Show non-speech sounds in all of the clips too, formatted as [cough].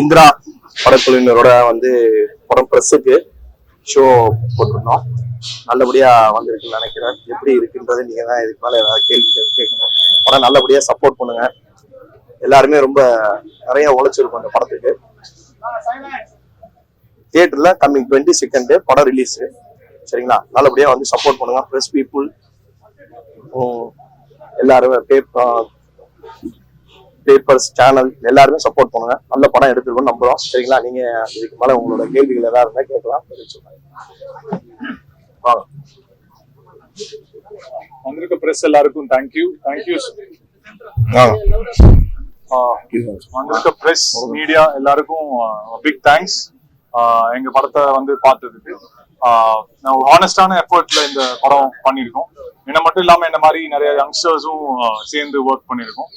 இந்திரா படக்குழுவினரோட வந்து படம் ப்ரெஸ்ஸுக்கு ஷோ போட்டிருந்தோம். நல்லபடியா வந்திருக்குன்னு நினைக்கிறேன். எப்படி இருக்குன்றது நீங்க தான் இதுக்கு மேல ஏதாவது கேள்வி கேட்கணும். படம் நல்லபடியா சப்போர்ட் பண்ணுங்க. எல்லாருமே ரொம்ப நிறைய உழைச்சிருக்கும் அந்த படத்துக்கு. தியேட்டர்ல கம்மிங் டுவெண்ட்டி செகண்ட் படம் ரிலீஸ் சரிங்களா? நல்லபடியா வந்து சப்போர்ட் பண்ணுங்க. ப்ரெஸ் பீப்புள் எல்லாரும் பேப்பர் பேப்பர்ஸ் சேனல் எல்லாருமே சப்போர்ட் பண்ணுங்க. நல்ல படம் எடுத்துருக்கோம் நம்புறோம். சரிங்களா? நீங்க இதுக்கு மேல உங்களோட கேள்விகள் ஏதாவது இருந்தா கேட்கலாம். வந்திருக்க பிரஸ் எல்லாருக்கும் தேங்க்யூ தேங்க்யூ வந்திருக்க பிரஸ் மீடியா எல்லாருக்கும் பிக் தேங்க்ஸ் எங்க படத்தை வந்து பார்த்ததுக்கு. ஆஹ் நான் ஒரு ஹானஸ்டான எஃபர்ட்ல இந்த படம் பண்ணியிருக்கோம். என்ன மட்டும் இல்லாம இந்த மாதிரி நிறைய யங்ஸ்டர்ஸும் சேர்ந்து ஒர்க் பண்ணியிருக்கோம்.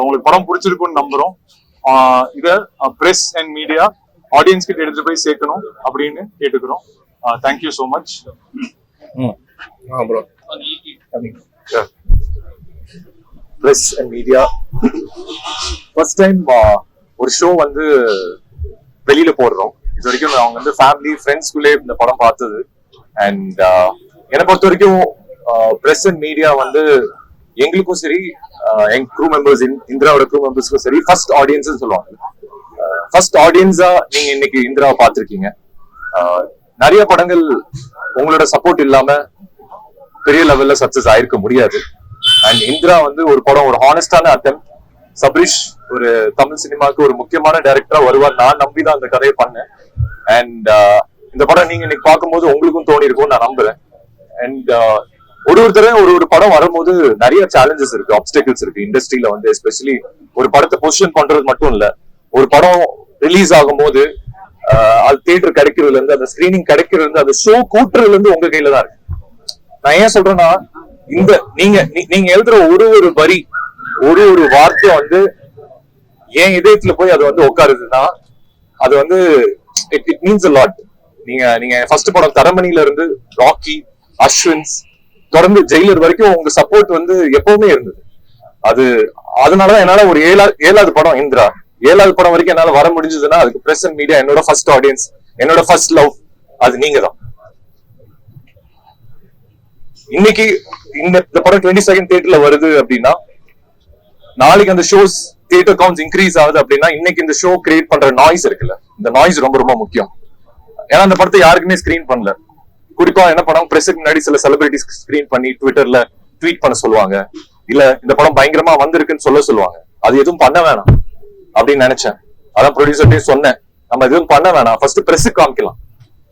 உங்களுக்கு படம் பிடிச்சிருக்கும்னு நம்புறோம். இத பிரஸ் அண்ட் மீடியா ஆடியன்ஸ் கிட்ட எடுத்துட்டு போய் சேர்க்கணும் அப்படின்னு கேட்டுக்கிறோம். Thank you so much press and media first time ஒரு ஷோ வந்து வெளியில போடுறோம். இது வரைக்கும் அவங்க வந்து ஃபேமிலி ஃப்ரெண்ட்ஸ்குள்ளே இந்த படம் பார்த்தது. அண்ட் என்னை பொறுத்த வரைக்கும் பிரஸ் அண்ட் மீடியா வந்து எங்களுக்கும் சரி எங் க்ரூ மெம்பர்ஸ் இந்திராவோட க்ரூ மெம்பர்ஸ்க்கும் சரி ஃபர்ஸ்ட் ஆடியன்ஸ் சொல்லுவாங்க. ஃபர்ஸ்ட் ஆடியன்ஸா நீங்க இன்னைக்கு இந்திராவை பார்த்துருக்கீங்க. நிறைய படங்கள் உங்களோட சப்போர்ட் இல்லாம பெரிய லெவல்ல சக்சஸ் ஆயிருக்க முடியாது. அண்ட் இந்திரா வந்து ஒரு படம் ஒரு ஹானஸ்டான அட்டம் சபரிஷ் ஒரு தமிழ் சினிமாவுக்கு ஒரு முக்கியமான டைரக்டரா வருவார். நான் நம்பி தான் அந்த கதையை பண்ணேன். அண்ட் இந்த படம் நீங்க இன்னைக்கு பார்க்கும்போது உங்களுக்கும் தோணி இருக்கும் நான் நம்புறேன். அண்ட் ஒரு ஒரு தடவை ஒரு ஒரு படம் வரும்போது நிறைய சேலஞ்சஸ் இருக்கு ஆப்ஸ்டக்கிள்ஸ் இருக்கு. இண்டஸ்ட்ரியில வந்து எஸ்பெஷலி ஒரு படத்தை பொசிஷன் பண்றது மட்டும் இல்ல ஒரு படம் ரிலீஸ் ஆகும்போது அது தியேட்டர் கிடைக்கிறதுல இருந்து அந்த ஸ்கிரீனிங் கிடைக்கிறதுல இருந்து அந்த ஷோ கூட்டுறதுல இருந்து உங்க கையில தான் இருக்கு. நான் ஏன் சொல்றேன்னா இந்த நீங்க நீ- நீங்க எழுதுற ஒரு ஒரு வரி ஒரு ஒரு வார்த்தை வந்து என் இதயத்துல போய் அது வந்து உட்காருதுன்னா அது வந்து it it means a lot நீங்க நீங்க ஃபர்ஸ்ட் படம் தரமணில இருந்து ராக்கி அஸ்வின்ஸ் தொடர்ந்து ஜெயிலர் வரைக்கும் உங்க சப்போர்ட் வந்து எப்பவுமே இருந்தது. அது அதனாலதான் என்னால ஒரு ஏழா ஏழாவது படம் இந்திரா. ஏழாவது படம் வரைக்கும் என்னால வர முடிஞ்சதுன்னா அதுக்கு பிரசன்ட் மீடியா என்னோட ஃபர்ஸ்ட் ஆடியன்ஸ் என்னோட ஃபர்ஸ்ட் லவ் அது நீங்க தான் இன்னைக்கு இந்த இந்த படம் டுவெண்ட்டி செகண்ட் தியேட்டர்ல வருது அப்படின்னா நாளைக்கு அந்த ஷோஸ் தியேட்டர் கவுண்ட்ஸ் இன்க்ரீஸ் ஆகுது அப்படின்னா இன்னைக்கு இந்த ஷோ கிரியேட் பண்ற நாய்ஸ் இருக்குல்ல. இந்த நாய்ஸ் ரொம்ப ரொம்ப முக்கியம். ஏன்னா அந்த படத்தை யாருக்குமே ஸ்கிரீன் பண்ணல. குறிப்பா என்ன படம்? பிரஸுக்கு முன்னாடி சில செலிபிரிட்டிஸ் ஸ்கிரீன் பண்ணி ட்விட்டர்ல ட்வீட் பண்ண சொல்லுவாங்க. இல்ல இந்த படம் பயங்கரமா வந்திருக்குன்னு சொல்ல சொல்லுவாங்க. அது எதுவும் பண்ண வேணாம் அப்படின்னு நினைச்சேன். அதான் ப்ரொடியூசர்ட்டையும் சொன்னேன். நம்ம எதுவும் பண்ண வேணாம். ஃபர்ஸ்ட் பிரஸுக்கு காமிக்கலாம்.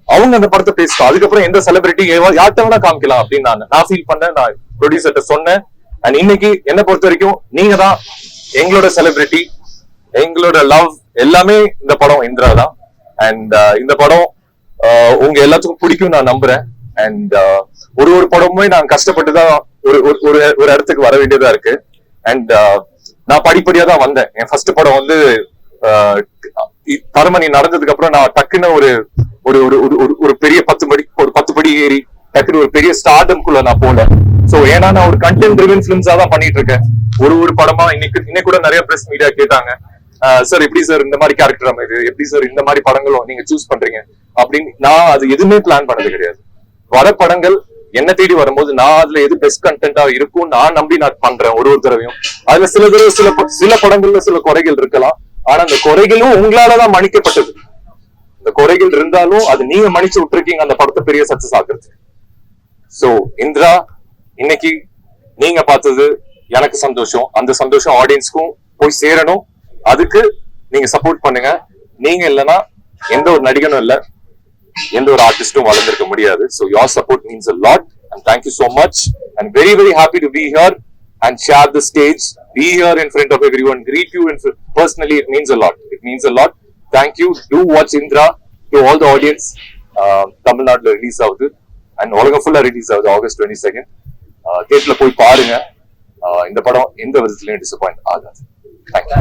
அவங்க அந்த படத்தை பேசலாம் அதுக்கப்புறம் எந்த செலிபிரிட்டி யார்கிட்ட வேணா காமிக்கலாம் அப்படின்னு நான் நான் ஃபீல் பண்ணேன். நான் ப்ரொடியூசர்ட்ட சொன்னேன். அண்ட் இன்னைக்கு என்ன பொறுத்த வரைக்கும் நீங்க தான் எங்களோட செலிபிரிட்டி எங்களோட லவ் எல்லாமே இந்த படம் இந்திரா தான். அண்ட் uh, இந்த படம் உங்க எல்லாத்துக்கும் பிடிக்கும் நான் நம்புறேன். அண்ட் ஒரு ஒரு படமுமே நான் கஷ்டப்பட்டு தான் ஒரு ஒரு- ஒரு ஒரு இடத்துக்கு வர வேண்டியதா இருக்கு. அண்ட் நான் படிப்படியா தான் வந்தேன். என் ஃபர்ஸ்ட் படம் வந்து ஆஹ் தரமணி நடந்ததுக்கு அப்புறம் நான் டக்குன்னு ஒரு ஒரு ஒரு ஒரு- ஒரு ஒரு பெரிய பத்து படி ஒரு பத்து படி ஏறி டக்குன்னு ஒரு பெரிய ஸ்டார்டம்குள்ள நான் போல சோ ஏன்னா நான் ஒரு கண்டென்ட் ட்ரிவன் பிலிம்ஸா தான் பண்ணிட்டு இருக்கேன். ஒரு ஒரு படமா இன்னைக்கு இன்னைக்கு கூட நிறைய பிரஸ் மீடியா கேட்டாங்க. சார் எப்படி சார் இந்த மாதிரி கேரக்டர் அமைது எப்படி சார் இந்த மாதிரி படங்களும் நீங்க சூஸ் பண்றீங்க? அப்படின்னு நான் அது எதுவுமே பிளான் பண்ணது கிடையாது. வர படங்கள் என்ன தேடி வரும்போது நான் அதுல எது பெஸ்ட் கண்டென்ட்டா இருக்கும் நான் நம்பி நான் பண்றேன் ஒரு ஒரு தடவையும். அதுல சில தடவை சில சில படங்கள்ல சில குறைகள் இருக்கலாம். ஆனா அந்த குறைகளும் உங்களாலதான் மன்னிக்கப்பட்டது. இந்த குறைகள் இருந்தாலும் அது நீங்க மன்னிச்சு விட்டுருக்கீங்க அந்த படத்தை பெரிய சக்சஸ் ஆக்குறது. சோ இந்திரா இன்னைக்கு நீங்க பார்த்தது எனக்கு சந்தோஷம். அந்த சந்தோஷம் ஆடியன்ஸ்க்கும் போய் சேரணும். அதுக்கு நீங்க சப்போர்ட் பண்ணுங்க. நீங்க இல்லைன்னா எந்த ஒரு நடிகனும் இல்ல. எந்த ஒரு ஆர்டிஸ்டும் வளர்ந்துருக்க முடியாது. So your support means a lot and thank you so much and very very happy to be here and share the stage be here in front of everyone greet you in personally it means a lot it means a lot thank you to watch Indira to all the audience தமிழ்நாட்டுல release ஆகுது. And உலகம் ஃபுல்லா release ஆகுது August twenty second தேட்டர்ல போய் பாருங்க. இந்த படம் எந்த விதத்துலயும் டிசப்பாயிண்ட் ஆகாது. தேங்க்யூ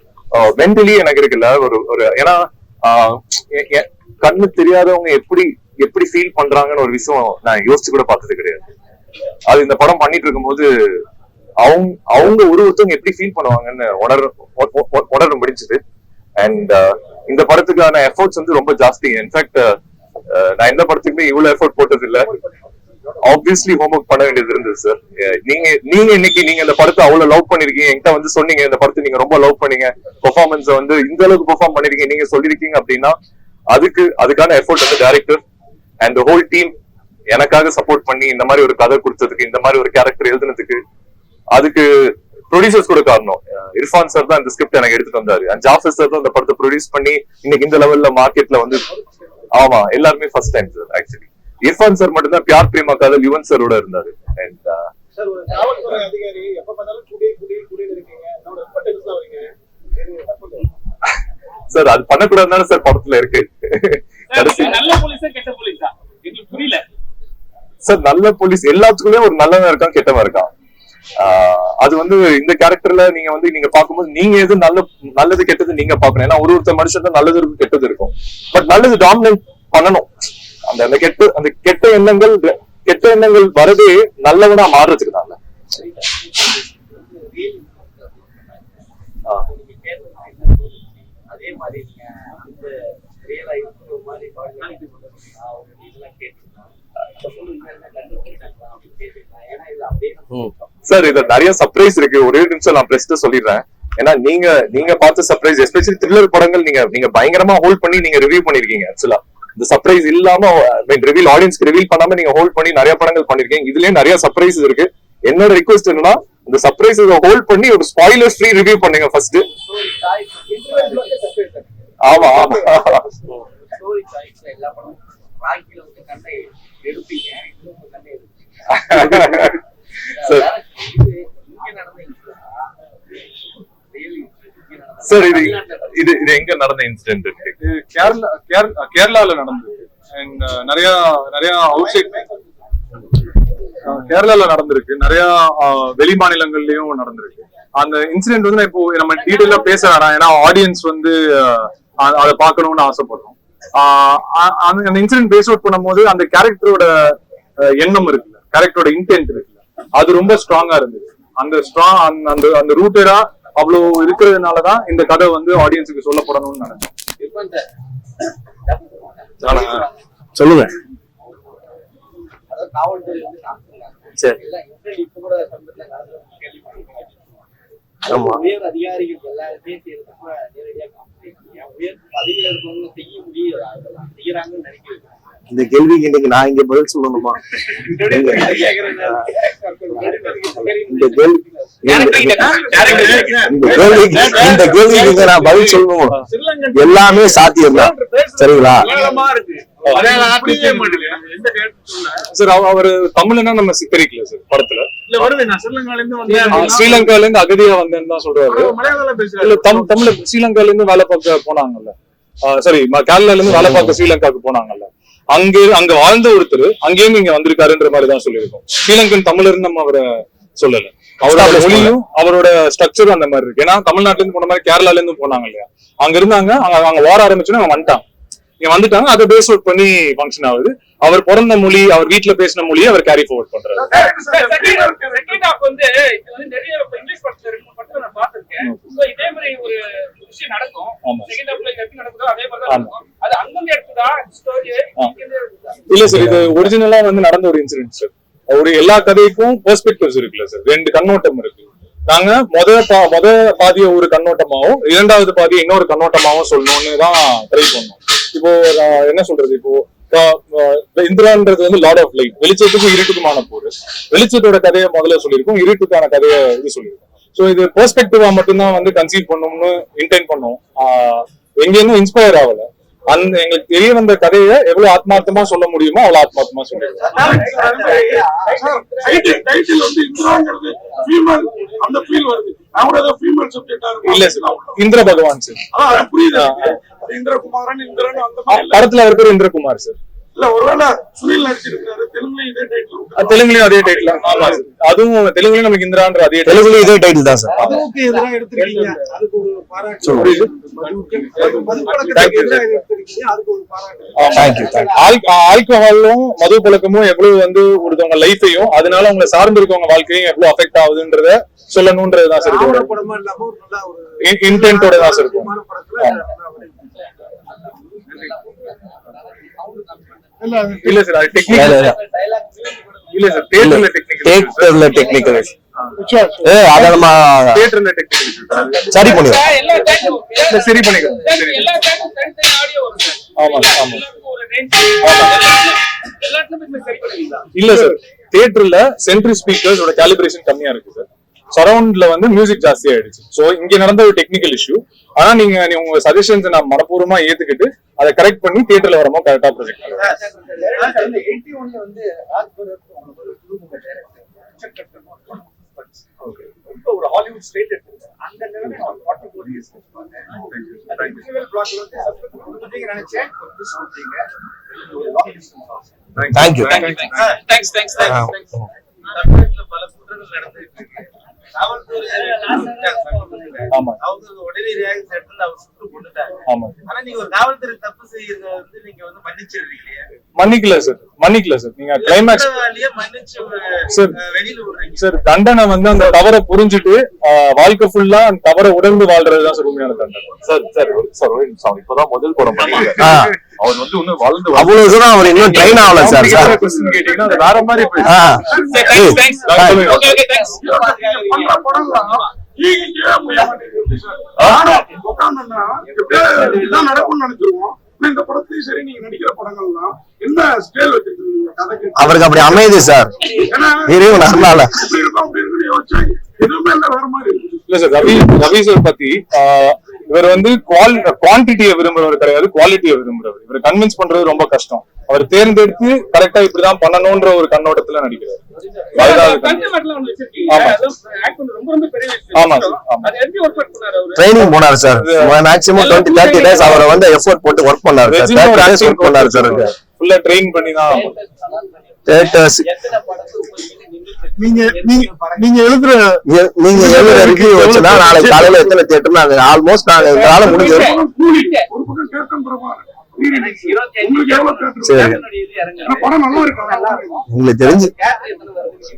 மென்டலி எனக்கு இருக்குல்ல ஒரு ஒரு ஏன்னா கண்ணு தெரியாதவங்க எப்படி எப்படி ஃபீல் பண்றாங்கன்னு ஒரு விஷயம் நான் யோசிச்சு கூட பார்த்தது கிடையாது. அது இந்த படம் பண்ணிட்டு இருக்கும்போது அவங்க அவங்க ஒரு ஒருத்தவங்க எப்படி ஃபீல் பண்ணுவாங்கன்னு உணர உணர முடிஞ்சது. அண்ட் இந்த படத்துக்கான எஃபோர்ட்ஸ் வந்து ரொம்ப ஜாஸ்தி. இன்ஃபேக்ட் நான் எந்த படத்துக்குமே இவ்வளவு எஃபோர்ட் போட்டது இல்ல ஆப்வியஸ்லி ஹோம்ஒர்க் பண்ண வேண்டியது இருந்தது சார் நீங்க நீங்க இன்னைக்கு நீங்க இந்த படத்தை அவ்வளவு லவ் பண்ணிருக்கீங்க. என்கிட்ட வந்து சொன்னீங்க இந்த படத்தை நீங்க ரொம்ப லவ் பண்ணீங்க. பெர்ஃபார்மன்ஸ் வந்து இந்த அளவுக்கு பெர்ஃபார்ம் பண்ணிருக்கீங்க. நீங்க சொல்லிருக்கீங்க அப்படின்னா அதுக்கு அதுக்கான எஃபோர்ட் வந்து டைரக்டர் அண்ட் ஹோல் டீம் எனக்காக சப்போர்ட் பண்ணி இந்த மாதிரி ஒரு கதை கொடுத்ததுக்கு இந்த மாதிரி ஒரு கேரக்டர் எழுதுனதுக்கு அதுக்கு ப்ரொடியூசர்ஸ் கூட காரணம். இர்ஃபான் சார் தான் இந்த ஸ்கிரிப்ட் எனக்கு எடுத்துட்டு வந்தாரு. அண்ட் ஜாஃபர் சார் தான் இந்த படத்தை ப்ரொடியூஸ் பண்ணி இன்னைக்கு இந்த லெவல்ல மார்க்கெட்ல வந்து ஆமா எல்லாருமே first time sir actually Irfan sir மட்டும் தான் பியார் பிரேமா காதல் யுவன் சாரோட இருந்தாரு. அண்ட் சார் அது பண்ணக்கூடாதுன்னு சார் படத்துல இருக்கு. கடைசி நல்ல போலீஸா கெட்ட போலீஸா? எங்களுக்கு புரியல. சார் நல்ல போலீஸ் எல்லாத்துக்குள்ளயும் ஒரு நல்லவன் இருக்கான் கெட்டவன் இருக்கான். ஆஹ் அது வந்து இந்த கேரக்டர்ல நீங்க வந்து நீங்க பார்க்கும்போது நீங்க எது நல்ல நல்லது கெட்டது நீங்க பாக்கணும் ஏன்னா ஒரு ஒருத்தர் மனுஷன் நல்லது இருக்கும் கெட்டது இருக்கும். பட் நல்லது டாமினேட் பண்ணணும். அந்த அந்த கெட்ட அந்த கெட்ட எண்ணங்கள் கெட்ட எண்ணங்கள் வரதே நல்லவனா மாறுறதுக்கு தான் அதே மாதிரி சார் இதுல நிறைய சர்ப்ரைஸ் இருக்கு. ஒரே நிமிஷம் நான் பிரஸ்ட் சொல்லிடுறேன். ஏன்னா நீங்க நீங்க பார்த்த சர்ப்ரைஸ் எஸ்பெஷலி த்ரில்லர் படங்கள் நீங்க நீங்க பயங்கரமா ஹோல்ட் பண்ணி நீங்க ரிவ்யூ பண்ணிருக்கீங்க ஆக்சுவலா இந்த சர்ப்ரைஸ் இல்லாம ரிவீல் ஆடியன்ஸ்க்கு ரிவீல் பண்ணாம நீங்க ஹோல்ட் பண்ணி நிறைய படங்கள் பண்ணிருக்கீங்க. இதுலயே நிறைய சர்ப்ரைஸ் இருக்கு. என்னோட ரிக்வெஸ்ட் என்னன்னா இந்த சர்ப்ரைஸ் ஹோல்ட் பண்ணி ஒரு ஸ்பாயிலர் ஃப்ரீ ரிவ்யூ பண்ணுங்க ஃபர்ஸ்ட். ஆமா ஆமா. [laughs] [laughs] எடுப்பீங்க இன்னும் கண்ணை எடுப்பீங்க சார் இது இங்க நடந்த incident ஆ? Really இங்க நடந்த- சார் இது இது இது எங்க நடந்த இன்சிடென்ட் இது கேரளா கேரளா கேரளால நடந்தது. அண்ட் நிறைய நிறைய அவுட் சைட் கேரளால நடந்திருக்கு. நிறைய வெளி மாநிலங்கள்லயும் நடந்திருக்கு. அந்த இன்சிடென்ட் வந்து நான் இப்போ நம்ம டீடைலா பேச வேணாம். ஏன்னா ஆடியன்ஸ் வந்து அதை பார்க்கணும்னு ஆசைப்படுறோம். அந்த இன்சிடென்ட் பேஸ் அவுட் பண்ணும்போது அந்த கேரக்டரோட எண்ணம் இருக்குல்ல. கேரக்டரோட இன்டென்ட் இருக்குல்ல. அது ரொம்ப ஸ்ட்ராங்கா இருந்தது. அந்த ஸ்ட்ராங் அந்த அந்த ரூட்டடா அவ்வளவு இருக்கிறதுனாலதான் இந்த கதை வந்து ஆடியன்ஸுக்கு சொல்லப்படணும்னு நினைச்சேன். சொல்லுங்க. ஆமா. உயர் அதிகாரிகள் எல்லாருமே செய்யறதுக்கு நேரடியா காமிச்சிருக்கீங்க உயர் பதவியில இருக்கவங்க செய்ய அதெல்லாம் செய்யறாங்கன்னு நினைக்கிறேன். இந்த கேள்விக்கு இன்னைக்கு நான் இங்க பதில் சொல்லணுமா? இந்த கேள்வி இந்த கேள்விக்கு நான் பதில் சொல்லணுமா. எல்லாமே சாத்தியம் தான். சரிங்களா? சார் அவர் தமிழ்னா நம்ம சித்தரிக்கல சார் படத்துல. இல்ல வருது. நான் ஸ்ரீலங்கால இருந்து ஆ, வந்து ஸ்ரீலங்கால இருந்து அகதியா வந்தேன்னு தான் சொல்றாரு. மலையாளம் பேசுறாரு. இல்ல தம் தமிழ் ஸ்ரீலங்கால இருந்து வேலை பார்க்க போனாங்கல்ல. சாரி கேரளால இருந்து வேலை பார்க்க ஸ்ரீலங்காக்கு போனாங்கல்ல. அங்க அங்க வாழ்ந்த ஒருத்தர் அங்கேயும் இங்க வந்திருக்காருன்ற மாதிரி தான் சொல்லியிருக்கோம். ஸ்ரீலங்கன் தமிழர்னு நம்ம அவரை சொல்லல. அவரோட மொழியும் அவரோட ஸ்ட்ரக்சரும் அந்த மாதிரி இருக்கு. ஏன்னா தமிழ்நாட்டுல இருந்து போன மாதிரி கேரளால இருந்து போனாங்க இல்லையா? அங்க இருந்தாங்க அங்க அங்க வார ஆரம்பிச்சோன்னா அவங்க வந்துட்டாங்க. இங்க வந்துட்டாங்க அதை பேஸ் அவுட் பண்ணி ஃபங்க்ஷன் ஆகுது. அவர் பிறந்த மொழி அவர் வீட்ல பேசின மொழியை அவர் கேரி ஃபார்வர்ட் பண்றாரு. நடக்கும். இல்ல சார் இது ஒரிஜினலா வந்து நடந்த ஒரு இன்சிடென்ட் சார் ஒரு எல்லா கதைக்கும் பெர்ஸ்பெக்டிவ்ஸ் இருக்குல்ல சார் ரெண்டு கண்ணோட்டம் இருக்கு. நாங்க முத பா- முத பாதிய ஒரு கண்ணோட்டமாவும் இரண்டாவது பாதியை இன்னொரு கண்ணோட்டமாவும் சொல்லணும்னு தான் ட்ரை பண்ணோம். இப்போ என்ன சொல்றது? இப்போ இந்திரான்றது வந்து லார்ட் ஆஃப் லைட் வெளிச்சத்துக்கும் இருட்டுக்குமான போர். வெளிச்சத்தோட கதையை முதல்ல சொல்லியிருக்கோம். இருட்டுக்கான கதையை இது சொல்லியிருக்கோம். சோ இது பெர்ஸ்பெக்டிவா மட்டும்தான் வந்து கன்சீவ் பண்ணணும்னு இன்டென்ட் பண்ணோம். எங்கேயும் இன்ஸ்பயர் ஆகல. அந்த எங்களுக்கு தெரிய வந்த கதையை எவ்வளவு ஆத்மார்த்தமா சொல்ல முடியுமோ அவ்வளவு ஆத்மார்த்தமா இருக்கும் இல்ல சார் இந்திர பகவான் சார். படத்துல அவர் பேர் இந்திரகுமார் சார். இல்ல ஒருவேளை சுனில் நடிச்சிருக்காரு தெலுங்குல இதே டைட்டில் அஹ் தெலுங்குலயும் அதே டைட்டில் ஆமா sir. அதுவும் தெலுங்குலயும் நமக்கு இந்திரான்ற அதே இதே டைட்டில் தான் சார். அதுக்கு எதிராக எடுத்திருக்கீங்க அதுக்கு ஒரு ஆல்கஹாலும் மது பழக்கமும் எவ்வளவு வந்து ஒருத்தவங்க லைஃபையும் அதனால அவங்க சார்ந்து இருக்கவங்க வாழ்க்கையும் எவ்வளவு அஃபெக்ட் ஆகுதுன்றத சொல்லணும்ன்றதுதான் சார் intent ஓட தான் சார் இருக்கும். இல்ல சார் அது டெக்னிக்கல் இல்ல சார் தியேட்டர்ல டெக்னிக்கல் தேட்டர்ல டெக்னிக்கல் ஏ அத நம்ம தியேட்டர்ல டெக்னிக்கல் சரி தேட்டரும் இல்ல சரி பண்ணிக்கிறோம் சார், சரி. எல்லா தேட்டரும் தனித்தனி ஆடியோ வரும் சார். ஆமா, ஆமா. இல்ல சார் தியேட்டர்ல சென்ட்ரி ஸ்பீக்கர்ஸோட கேலிபிரேஷன் கம்மியா இருக்கு சார் சரௌண்ட்ல வந்து மியூசிக் ஜாஸ்தி ஆயிடுச்சு சோ இங்க நடந்த ஒரு டெக்னிக்கல் இஷ்யூ ஆனா நீங்க உங்க சஜஷன்ஸ் நான் மனப்பூர்வமா ஏத்துக்கிட்டு அதை கரெக்ட் பண்ணி தியேட்டர்ல வரமோ கரெக்டா ப்ரொஜெக்ட் இந்த 81 ல வந்து ஆத்மரத்து உங்களுக்கு ஒரு குழுவுங்க டைரக்டர் உச்சக்கட்டமா ஒரு படம் பண்ணுச்சு. ரொம்ப ஒரு ஹாலிவுட் ஸ்டேட் எடுத்து அந்த நிலைமை நான் 44 இயர்ஸ் அந்த visual block ல வந்து success கொடுத்துட்டீங்க நினைச்சேன். ஒரு miss கொடுத்தீங்க. ஒரு long distance ஆச்சு. Thank you thanks thanks. Thanks பல குற்றங்கள் நடந்துட்டு இருக்கு. ஆமா அவங்க உடனே ரியாக்ட் எடுத்து அவர் சுட்டு கொண்டுட்டாங்க ஆமா ஆனா நீங்க ஒரு காவல்துறை தப்பு செய்யறத வந்து நீங்க வந்து மன்னிச்சிடுறீங்க மன்னிக்கல சார். மன்னிக்கல சார். நீங்க கிளைமேக்ஸ் சார். தண்டனை வந்து அந்த தவறை புரிஞ்சுட்டு வாழ்க்கை ஃபுல்லா அந்த தவறை உணர்ந்து வாழ்றதுதான் சார் உண்மையான தண்டனை. சார் சார் சார் ஒரு நிமிஷம். அவர் இப்பதான் முதல் படம். அவர் வந்து இன்னும் வளர்ந்து அவ்வளவு தூரம் அவர் இன்னும் ட்ரெயின் ஆகல சார் சார். கொஸ்டின் கேட்டீங்கன்னா வேற மாதிரி எப்படியோ இதான் நடக்கும்னு நினைச்சிருவோம். இந்த படத்துலயும் சரி நீங்க நடிக்கிற படங்கள்லாம் என்ன ஸ்கேல் வச்சிருக்கீங்க? அவருக்கு அப்படி அமையுது சார். எதுவுமே இல்ல வேற மாதிரி இருக்கு. இல்ல சார் ரவி ரவி சார் பத்தி ஆஹ், இவர் வந்து குவான்டிட்டியை விரும்புறவர் கிடையாது குவாலிட்டியை விரும்புறவர். இவர் கன்வின்ஸ் பண்றது ரொம்ப கஷ்டம். அவர் தேர்ந்தெடுத்து கரெக்டா இப்படிதான் பண்ணணும்ன்ற ஒரு கண்ணோட்டத்துல நடிக்கிறார். ட்ரைனிங் போனார் sir maximum twenty thirty days அவரை வந்து எஃபோர்ட் போட்டு ஒர்க் பண்ணாரு சார் ஃபுல்லா ட்ரெயின் பண்ணி தான் தேட்டர்ஸ் நீங்க நீங்க எழுதுற நீங்க எழுதுற ரிவ்யூ வச்சுன்னா நாளைக்கு காலையில எத்தனை தேட்டர் நாங்க ஆல்மோஸ்ட் நாங்க எங்களால முடிஞ்ச உங்களுக்கு தெரிஞ்சு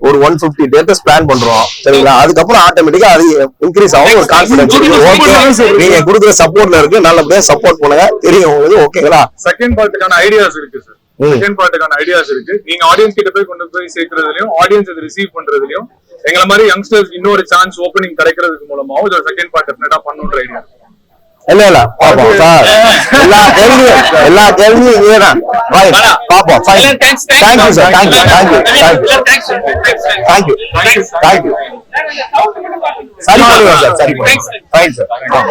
ஒரு ஒன் பிப்டி டேட்டர்ஸ் பிளான் பண்றோம். சரிங்களா? அதுக்கப்புறம் ஆட்டோமேட்டிக்கா அது இன்க்ரீஸ் ஆகும். ஒரு கான்பிடன்ஸ் நீங்க கொடுக்குற சப்போர்ட்ல இருக்கு. நல்லபடியா சப்போர்ட் பண்ணுங்க. தெரியும் உங்களுக்கு. ஓகேங்களா செகண்ட் பார்ட்டுக்கான ஐடியாஸ் இருக்கு சார். செகண்ட் பார்ட்டுக்கான ஐடியாஸ் இருக்கு. நீங்க ஆடியன்ஸ் கிட்ட போய் கொண்டு போய் சேர்க்கறதுலயும் ஆடியன்ஸ் அதை ரிசீவ் பண்றதுலயும் எங்களை மாதிரி யங்ஸ்டர்ஸ் இன்னொரு சான்ஸ் ஓப்பனிங் கிடைக்கிறதுக்கு மூலமாவும் இதோட செகண்ட் பார்ட் டெஃபினட்டா பண்ணுன்ற ஐடியா இல்ல இல்ல பாப்போம் சார் எல்லா கேள்வியும் எல்லா கேள்வியும் இதுதான் ரைட் பாப்போம் fine thanks thank you sir thank you thank you thank you thanks thank you thank you சரி பண்ணுவோம் சார் சரி பண்ணுவோம் சார்